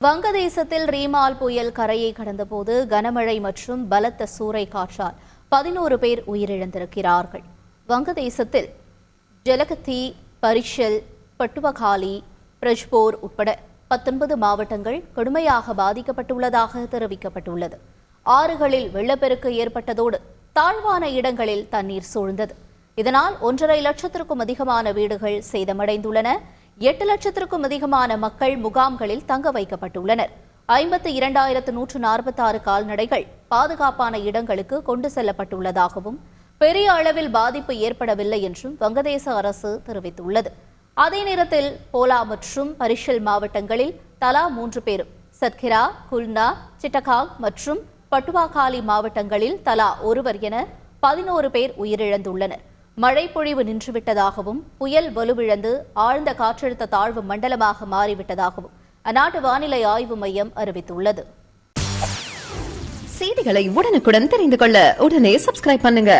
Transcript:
வங்கதேசத்தில் ரீமால் புயல் கரையை கடந்தபோது கனமழை மற்றும் பலத்த சூறை காற்றால் பதினோரு பேர் உயிரிழந்திருக்கிறார்கள். வங்கதேசத்தில் ஜலகத்தி பரிஷல் பட்டுவகாலி பிரஜ்போர் உட்பட பத்தொன்பது மாவட்டங்கள் கடுமையாக பாதிக்கப்பட்டுள்ளதாக தெரிவிக்கப்பட்டுள்ளது. ஆறுகளில் வெள்ளப்பெருக்கு ஏற்பட்டதோடு தாழ்வான இடங்களில் தண்ணீர் சூழ்ந்தது. இதனால் ஒன்றரை லட்சத்திற்கும் அதிகமான வீடுகள் சேதமடைந்துள்ளன. எட்டு லட்சத்திற்கும் அதிகமான மக்கள் முகாம்களில் தங்க வைக்கப்பட்டுள்ளனர். ஐம்பத்தி இரண்டாயிரத்து நூற்று நாற்பத்தாறு கால்நடைகள் பாதுகாப்பான இடங்களுக்கு கொண்டு செல்லப்பட்டுள்ளதாகவும் பெரிய அளவில் பாதிப்பு ஏற்படவில்லை என்றும் வங்கதேச அரசு தெரிவித்துள்ளது. அதே நேரத்தில் போலா மற்றும் பரிஷல் மாவட்டங்களில் தலா மூன்று பேரும் சத்கிரா குல்னா சிட்டகாங் மற்றும் பட்டுவாகாலி மாவட்டங்களில் தலா ஒருவர் என பதினோரு பேர் உயிரிழந்துள்ளனர். மழை பொழிவு நின்றுவிட்டதாகவும் புயல் வலுவிழந்து ஆழ்ந்த காற்றழுத்த தாழ்வு மண்டலமாக மாறிவிட்டதாகவும் அந்நாட்டு வானிலை ஆய்வு மையம் அறிவித்துள்ளது. செய்திகளை உடனுக்குடன் தெரிந்து கொள்ள உடனே சப்ஸ்கிரைப் பண்ணுங்க.